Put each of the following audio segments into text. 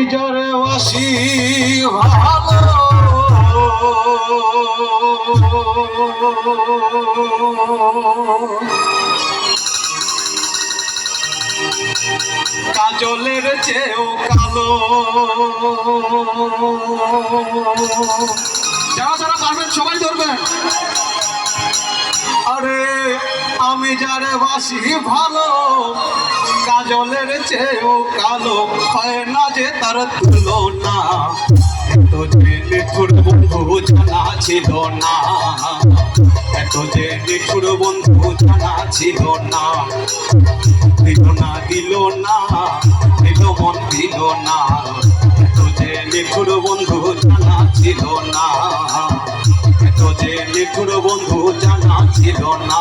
আমি যারে বাসি ভালো। কাজলের চেয়েও কালো। যারা যারা পারবেন সবাই ধরবেন। আরে, আমি যারে বাসি ভালো, কাজলের চেয়েও কালো, হয় না যে তার তুলনা। এত যে নিঠুর বন্ধু জানা ছিল না। এত যে নিঠুর বন্ধু জানা ছিল না। দিল না দিল না, দিল মন দিল না। এত যে নিঠুর বন্ধু জানা ছিল না। যে নিঠুর বন্ধু জানা ছিল না।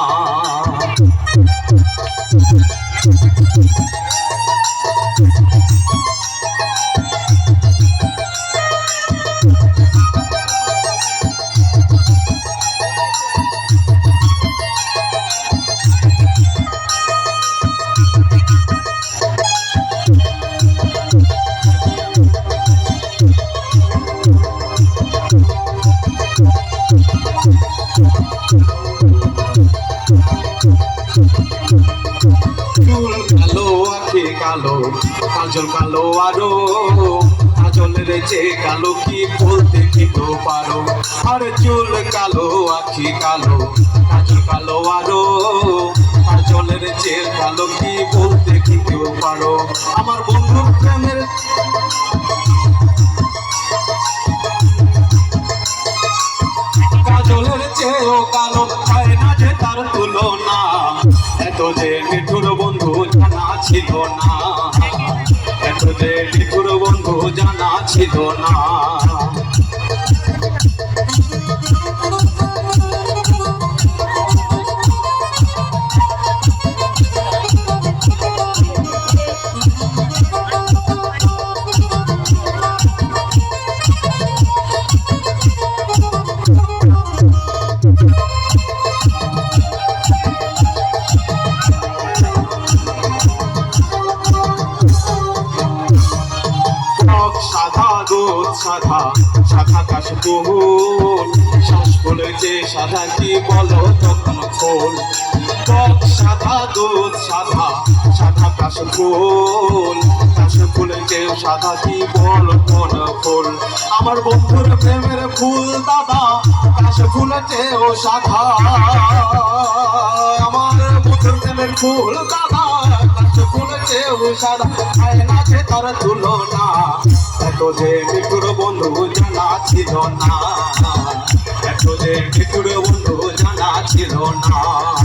কালো, কাজল কালো আরও। কাজলের যে কালো কি বলতে কি তো পারো? আর চুল কালো, আখি কালো, কাজল কালো আরও। কাজলের যে কালো কি বলতে কি কেউ পারো? আমার বন্ধুর প্রেমের কালো হয় না যে তার তুলনা। এত যে নিঠুর বন্ধু ছিল না। এত যে বন্ধু জানা ছিল না। সাদা সাদা কাশ বহুল শ্বাস বলেছে সাদা কি বলো তখন খোল। টক সাদা দুধ সাদা সাদা কাশ ফুল কাশ ফুলেছে সাদা কি বল কোন ফুল আমার বন্ধুর প্রেমের ফুল দাদা, কাশ ফুলেছে ও সাদা আমার বন্ধুর প্রেমের ফুল দাদা ও সাদা আয় নাচে তার তুলনা। এত যে মিঠুর বন্ধু জানা ছিল না। জানা ছিল না।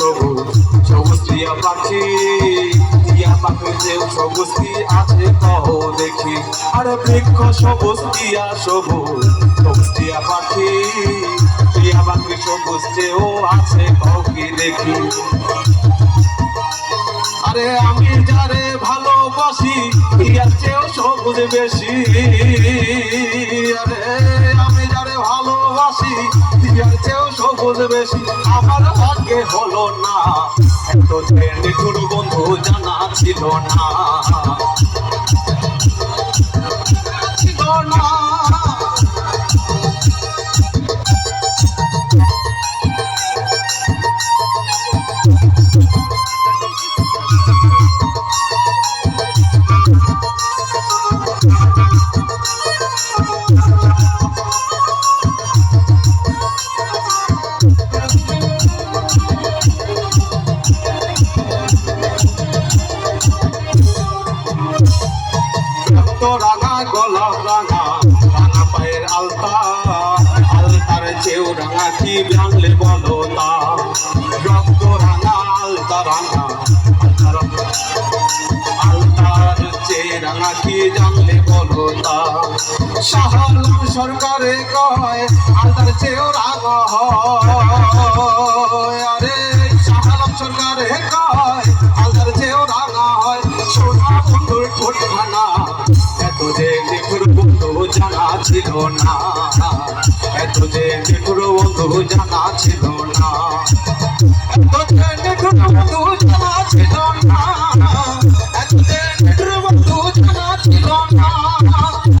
সবুজ সবুজ টিয়া পাখি টিয়া সবুজ কি আছে কহ দেখি আরে বৃক্ষ সবুজ টিয়া সবুজ সবুজ পাখি টিয়া পাখি সবুজ যেও আছে কহ দেখি আরে আমি যারে ভালোবাসি টিয়ার চেয়েও সবুজ বেশি। আরে আমি যারে ভালোবাসি টিয়ার চেয়েও সবুজ বেশি। আমার ভাগ্যে হলো না। এত যে নিঠুর বন্ধু জানা ছিল না। ছিল না। রক্ত রাঙা গোলাপ রাঙা রাঙা পায়ের আলতা। আলতার চেয়েও রাঙা কি ভাঙলে বলো তা? রক্ত রাঙা, আলতা রাঙা আলতার চেয়ে রাঙা কি জানলে বলো সরকারে কয়, আলতার চেয়েও রাঙা হয়। ছিল না। এত যে বন্ধু জানা ছিল না।